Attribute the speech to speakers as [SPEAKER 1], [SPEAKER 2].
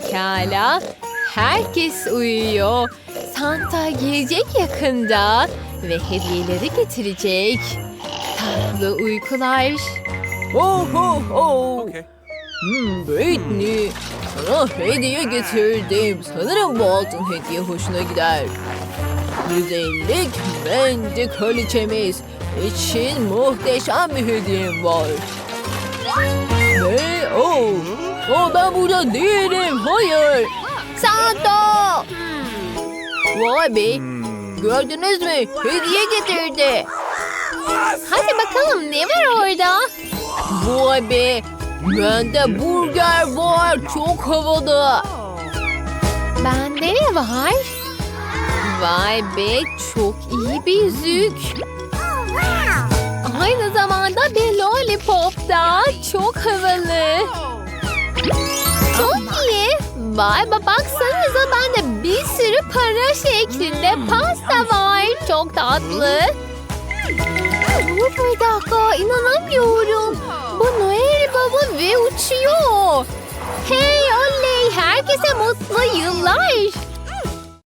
[SPEAKER 1] Pekala. Herkes uyuyor. Santa gelecek yakında ve hediyeleri getirecek. Tatlı uykular. Oh oh oh.
[SPEAKER 2] Okay.
[SPEAKER 1] Hmm, Britney, sana hediye getirdim. Sanırım bu altın hediye hoşuna gider. Güzellik bence kraliçemiz için muhteşem bir hediyem var. Oh. Ben burada değilim. Hayır. Santa! Vay be. Gördünüz mü? Hediye getirdi. Hadi bakalım ne var orada? Vay be. Bende burger var. Çok havalı. Bende ne var? Vay be çok iyi bir yüzük. Aynı zamanda bir lollipop da çok havalı. Vay be baksanıza bende bir sürü para şeklinde pasta var. Çok tatlı. Bir dakika inanamıyorum. Bu Noel Baba ve uçuyor. Hey oley herkese mutlu yıllar.